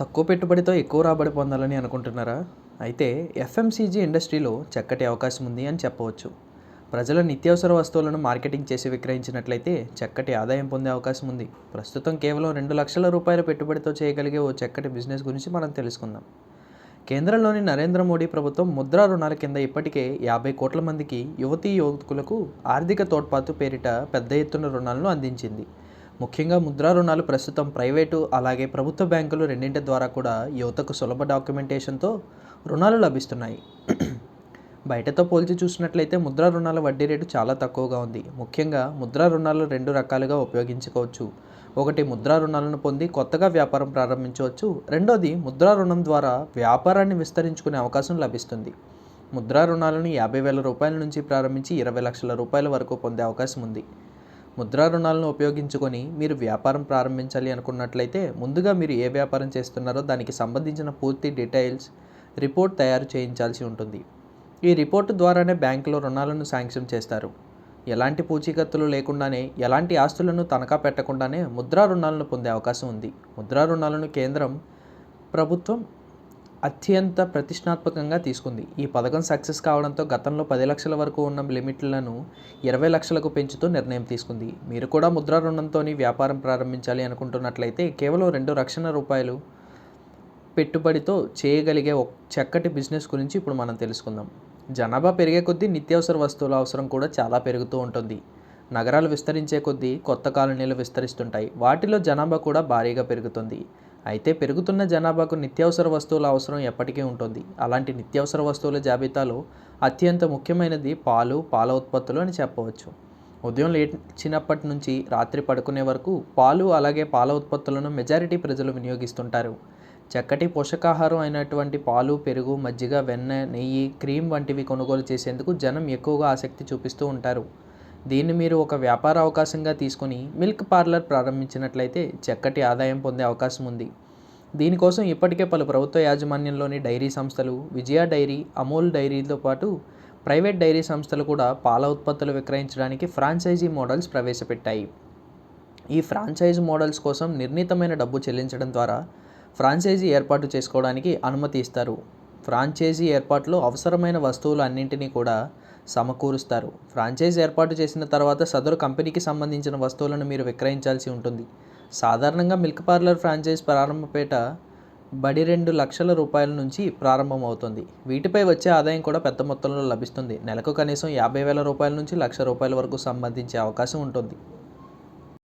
తక్కువ పెట్టుబడితో ఎక్కువ రాబడి పొందాలని అనుకుంటున్నారా? అయితే ఎఫ్ఎంసీజీ ఇండస్ట్రీలో చక్కటి అవకాశం ఉంది అని చెప్పవచ్చు. ప్రజల నిత్యావసర వస్తువులను మార్కెటింగ్ చేసి విక్రయించినట్లయితే చక్కటి ఆదాయం పొందే అవకాశం ఉంది. ప్రస్తుతం కేవలం రెండు లక్షల రూపాయల పెట్టుబడితో చేయగలిగే ఓ చక్కటి బిజినెస్ గురించి మనం తెలుసుకుందాం. కేంద్రంలోని నరేంద్ర మోడీ ప్రభుత్వం ముద్రా రుణాల కింద ఇప్పటికే యాభై కోట్ల మందికి యువతీ యువకులకు ఆర్థిక తోడ్పాటు పేరిట పెద్ద ఎత్తున రుణాలను అందించింది. ముఖ్యంగా ముద్రా రుణాలు ప్రస్తుతం ప్రైవేటు అలాగే ప్రభుత్వ బ్యాంకులు రెండింటి ద్వారా కూడా యువతకు సులభ డాక్యుమెంటేషన్తో రుణాలు లభిస్తున్నాయి. బయటతో పోల్చి చూసినట్లయితే ముద్రా రుణాల వడ్డీ రేటు చాలా తక్కువగా ఉంది. ముఖ్యంగా ముద్రా రుణాలు రెండు రకాలుగా ఉపయోగించుకోవచ్చు. ఒకటి ముద్రా రుణాలను పొంది కొత్తగా వ్యాపారం ప్రారంభించవచ్చు. రెండోది ముద్రా రుణం ద్వారా వ్యాపారాన్ని విస్తరించుకునే అవకాశం లభిస్తుంది. ముద్రా రుణాలను యాభై వేల రూపాయల నుంచి ప్రారంభించి ఇరవై లక్షల రూపాయల వరకు పొందే అవకాశం ఉంది. ముద్రా రుణాలను ఉపయోగించుకొని మీరు వ్యాపారం ప్రారంభించాలి అనుకున్నట్లయితే ముందుగా మీరు ఏ వ్యాపారం చేస్తున్నారో దానికి సంబంధించిన పూర్తి డీటెయిల్స్ రిపోర్ట్ తయారు చేయించాల్సి ఉంటుంది. ఈ రిపోర్టు ద్వారానే బ్యాంకులో రుణాలను శాంక్షన్ చేస్తారు. ఎలాంటి పూచీకత్తులు లేకుండానే ఎలాంటి ఆస్తులను తనఖా పెట్టకుండానే ముద్రా రుణాలను పొందే అవకాశం ఉంది. ముద్రా రుణాలను కేంద్రం ప్రభుత్వం అత్యంత ప్రతిష్టాత్మకంగా తీసుకుంది. ఈ పథకం సక్సెస్ కావడంతో గతంలో పది లక్షల వరకు ఉన్న లిమిట్లను ఇరవై లక్షలకు పెంచుతూ నిర్ణయం తీసుకుంది. మీరు కూడా ముద్రా రుణంతో వ్యాపారం ప్రారంభించాలి అనుకుంటున్నట్లయితే కేవలం రెండు లక్షల రూపాయలు పెట్టుబడితో చేయగలిగే ఒక చక్కటి బిజినెస్ గురించి ఇప్పుడు మనం తెలుసుకుందాం. జనాభా పెరిగే కొద్దీ నిత్యావసర వస్తువుల అవసరం కూడా చాలా పెరుగుతూ ఉంటుంది. నగరాలు విస్తరించే కొద్దీ కొత్త కాలనీలు విస్తరిస్తుంటాయి. వాటిలో జనాభా కూడా భారీగా పెరుగుతుంది. అయితే పెరుగుతున్న జనాభాకు నిత్యావసర వస్తువుల అవసరం ఎప్పటికీ ఉంటుంది. అలాంటి నిత్యావసర వస్తువుల జాబితాలో అత్యంత ముఖ్యమైనది పాలు పాల ఉత్పత్తులు అని చెప్పవచ్చు. ఉదయం లేచినప్పటి నుంచి రాత్రి పడుకునే వరకు పాలు అలాగే పాల ఉత్పత్తులను మెజారిటీ ప్రజలు వినియోగిస్తుంటారు. చక్కటి పోషకాహారం అయినటువంటి పాలు పెరుగు మజ్జిగ వెన్న నెయ్యి క్రీమ్ వంటివి కొనుగోలు చేసేందుకు జనం ఎక్కువగా ఆసక్తి చూపిస్తూ ఉంటారు. దీన్ని మీరు ఒక వ్యాపార అవకాశంగా తీసుకొని మిల్క్ పార్లర్ ప్రారంభించినట్లయితే చక్కటి ఆదాయం పొందే అవకాశం ఉంది. దీనికోసం ఇప్పటికే పలు ప్రభుత్వ యాజమాన్యంలోని డైరీ సంస్థలు విజయ డైరీ అమూల్ డైరీతో పాటు ప్రైవేట్ డైరీ సంస్థలు కూడా పాల ఉత్పత్తులు విక్రయించడానికి ఫ్రాంచైజీ మోడల్స్ ప్రవేశపెట్టాయి. ఈ ఫ్రాంచైజ్ మోడల్స్ కోసం నిర్ణీతమైన డబ్బు చెల్లించడం ద్వారా ఫ్రాంచైజీ ఏర్పాటు చేసుకోవడానికి అనుమతి ఇస్తారు. ఫ్రాంచైజీ ఏర్పాట్లు అవసరమైన వస్తువులు అన్నింటినీ కూడా సమకూరుస్తారు. ఫ్రాంచైజ్ ఏర్పాటు చేసిన తర్వాత సదరు కంపెనీకి సంబంధించిన వస్తువులను మీరు విక్రయించాల్సి ఉంటుంది. సాధారణంగా మిల్క్ పార్లర్ ఫ్రాంచైజ్ ప్రారంభపేట బడి రెండు లక్షల రూపాయల నుంచి ప్రారంభమవుతుంది. వీటిపై వచ్చే ఆదాయం కూడా పెద్ద మొత్తంలో లభిస్తుంది. నెలకు కనీసం యాభై వేల రూపాయల నుంచి లక్ష రూపాయల వరకు సంబంధించే అవకాశం ఉంటుంది.